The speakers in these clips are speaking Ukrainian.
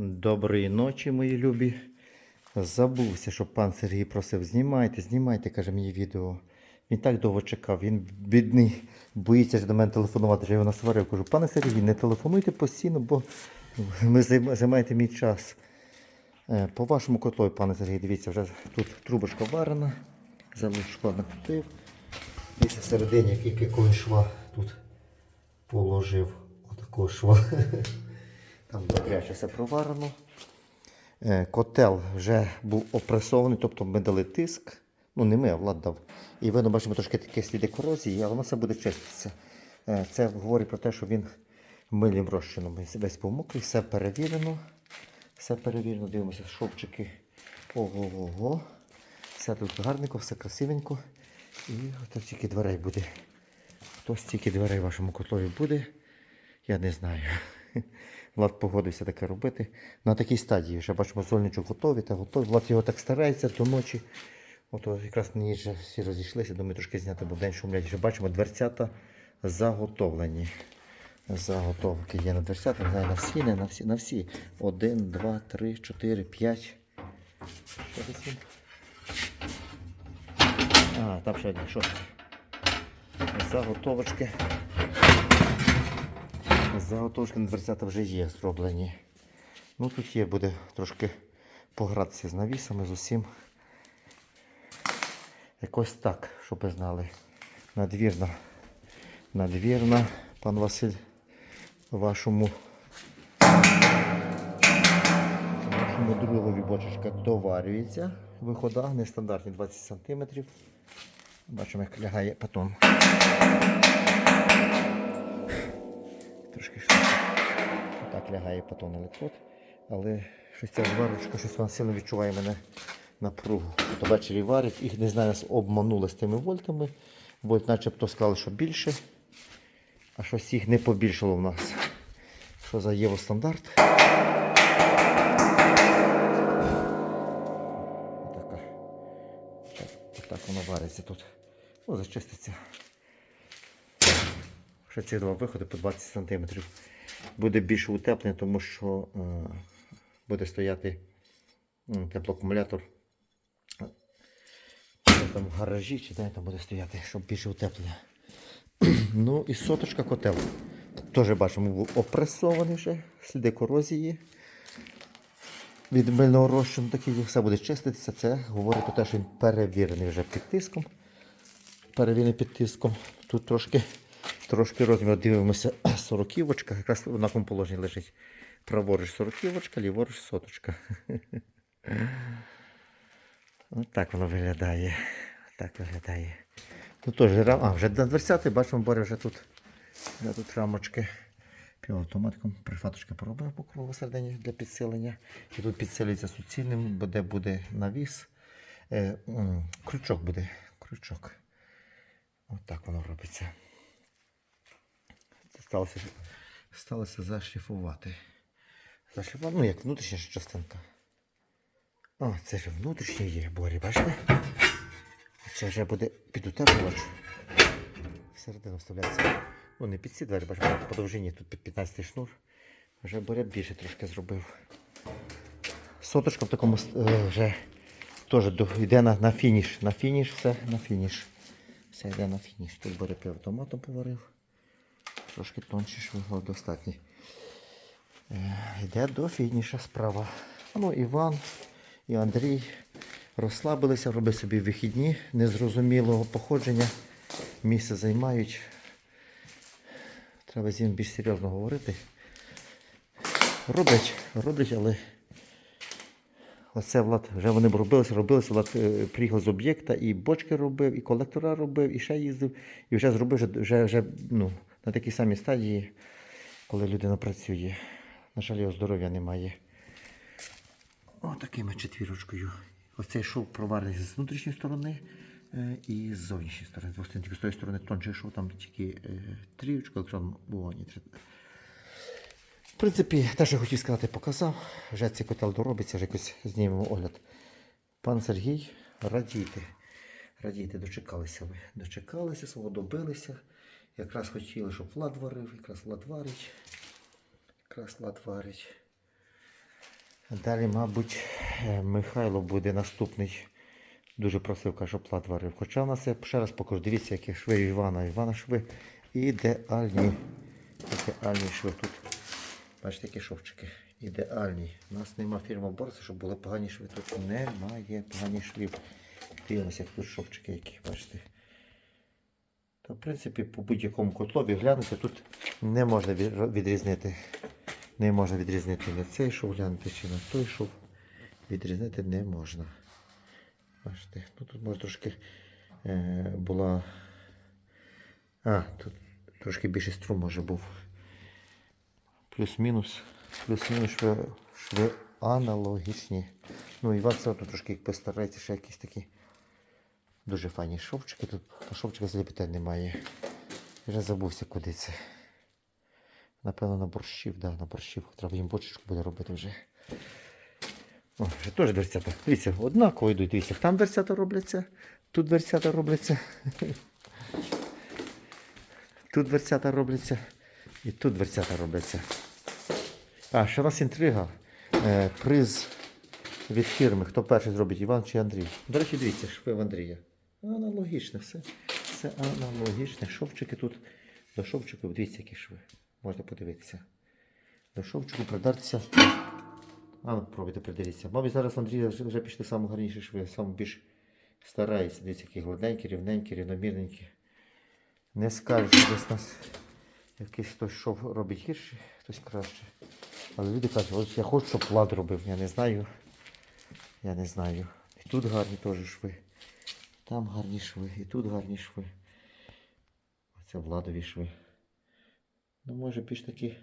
Доброї ночі, мої любі. Забувся, що пан Сергій просив, знімайте, знімайте, каже мені відео. Він так довго чекав, він бідний, боїться до мене телефонувати, що я його насварив. Кажу, пане Сергій, не телефонуйте постійно, бо ви займаєте мій час. Е, По вашому котлові, пане Сергій, дивіться, вже тут трубочка варена, шва накрутив. Дивіться, всередині, який шва тут положив. Отакого шва. Там добряче все проварено. Е, Котел вже був опресований, тобто ми дали тиск. Ну, не ми, а Влад дав. І видно, бачимо трошки такі сліди корозії, але воно все буде чиститися. Е, Це говорить про те, що він мильним розчином весь помокрий, все перевірено. Все перевірено, дивимося, шовчики. Ого-го. Все тут гарненько, все красивенько. І от тільки дверей буде. Хто стільки дверей в вашому котлові буде, я не знаю. Влад погодився таке робити. На такій стадії вже бачимо, зольничок готовий та готовий. Влад його так старається до ночі. От якраз на вже всі розійшлися, думаю, трошки зняти, бо день шумлять. Вже бачимо, дверцята заготовлені. Заготовки є на дверцята, не знаю, на всі, не на всі, на всі. Один, два, три, чотири, п'ять. Що? А, там ще один, шостий. Заготовочки. Заготовочки на дверцята вже є зроблені. Ну тут є, буде трошки погратися з навісами, з усім. Якось так, щоб ви знали. Надвірна. Надвірна, пан Василь, вашому, вашому другові бочечка доварюється. Вихода нестандартні 20 см. Бачимо, як лягає потім. Лягає потім електрод. Але щось ця зварочка, щось вона сильно відчуває мене напругу. От ввечері варять, їх не знаю, обманули з тими вольтами. Вольт начебто сказали, що більше. А щось їх не побільшало в нас. Що за євростандарт? Отака. Так, отак воно вариться тут. О, зачиститься. Ще ці два виходи по 20 см. Буде більше утеплення, тому що е, буде стояти м, теплоакумулятор. Там в гаражі чи де там буде стояти, щоб більше утеплення. ну і соточка котел. Теж бачимо, був опресований вже, сліди корозії. Від мильного розчину такий все буде чиститися. Це говорить про те, що він перевірений вже під тиском. Перевірений під тиском. Тут трошки, трошки розмір дивимося. Сороківочка, якраз в однаковому положенні лежить. Праворуч сороківочка, ліворуч соточка. Ось так воно виглядає. Так виглядає. Ну теж рам... а, вже на 20 бачимо, Боря вже тут. Вже тут рамочки. Півавтоматиком прифаточки поробив по кругу середині для підсилення. І тут підсилюється суцільним, де буде навіс. Е, м, крючок буде. Крючок. От воно робиться. Сталося, сталося зашліфувати. Зашліфувати, ну як внутрішня частинка. О, це ж внутрішнє є, Борі, бачите? Це вже буде підутеплювач. Всередину вставляється. Ну, не під ці двері, бачите, по довжині тут під 15 шнур. Вже Боря більше трошки зробив. Соточка в такому е, вже теж йде на, на фініш. На фініш все, на фініш. Все йде на фініш. Тут Боря півавтоматом поварив. Трошки тонше швигло достатньо. Е, Йде до фініша справа. Ну, Іван і Андрій розслабилися, робили собі вихідні незрозумілого походження. Місце займають. Треба з ним більш серйозно говорити. Роблять, роблять, але оце Влад, вже вони б робилися, робилися, Влад е, приїхав з об'єкта і бочки робив, і колектора робив, і ще їздив, і вже зробив вже, вже, вже ну, на такій самій стадії, коли людина працює. На жаль, його здоров'я немає. О, такими четвірочкою. Оцей шов проварений з внутрішньої сторони е, і з зовнішньої сторони. Тільки з тої сторони тонший шов, там тільки е, трієчка, електрон вогонь. В принципі, те, що я хотів сказати, показав. Вже цей котел доробиться, вже якось знімемо огляд. Пан Сергій, радійте. Радійте, дочекалися ви. Дочекалися, свого добилися. Якраз хотіли, щоб Влад варив, якраз Влад варить. Якраз Влад варить. Далі, мабуть, е, Михайло буде наступний. Дуже просив, каже, щоб плат варив. Хоча в нас, я ще раз покажу, дивіться, які шви Івана. Івана шви ідеальні. Ідеальні шви тут. Бачите, які шовчики. Ідеальні. У нас нема фірми Борса, щоб були погані шви. Тут немає погані швів. Дивимося, як тут шовчики які, бачите. Та, в принципі, по будь-якому котлові глянути тут не можна відрізнити. Не можна відрізнити на цей шов глянути чи на той шов. Відрізнити не можна. Бачите, ну тут може трошки е, була. А, тут трошки більше струм може був. Плюс-мінус. Плюс-мінус шви, шви аналогічні. Ну, Іван все одно трошки постарається, ще якісь такі дуже файні шовчики. Тут шовчика взагалі питань немає. Я вже забувся, куди це. Напевно, на борщів, да, на борщів. Треба їм бочечку буде робити вже. О, вже теж дверцята. Дивіться, однаково йдуть. Дивіться, там дверцята робляться, тут дверцята робляться. Тут дверцята робляться. І тут дверцята робляться. А, ще у нас інтрига. Е, приз від фірми. Хто перший зробить, Іван чи Андрій? До речі, дивіться, шви в Андрія. Аналогічне все. Все аналогічне. Шовчики тут. До шовчику, дивіться, які шви. Можна подивитися. До шовчику придатися. А ну, пробуйте придивіться. Мабуть, зараз Андрія вже, пішли саме гарніші шви, саме більш старається. Дивіться, які гладенькі, рівненькі, рівномірненькі. Не скажу, що десь нас якийсь хтось шов робить гірше, хтось краще. Але люди кажуть, ось я хочу, щоб влад робив. Я не знаю. Я не знаю. І тут гарні теж шви. Там гарні шви, і тут гарні шви. Оце владові шви. Ну, може більш такі,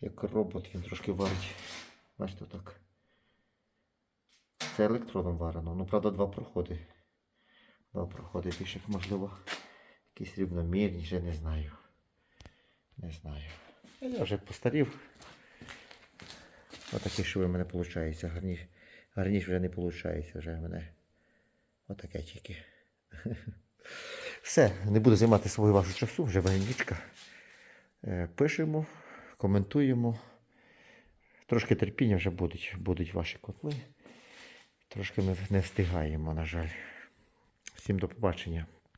як робот, він трошки варить. Бачите так. Це електроном варено. Ну, правда, два проходи. Два проходи більше, можливо, якісь рівномірні, ще не знаю. Не знаю. Я вже постарів. Отакі шви в мене виходить. Гарні, гарніше вже не виходить вже в мене. Отаке тільки. Все, не буду займати свою вашу часу, вже нічка. Е, Пишемо, коментуємо. Трошки терпіння вже будуть, будуть ваші котли. Трошки ми не встигаємо, на жаль. Всім до побачення.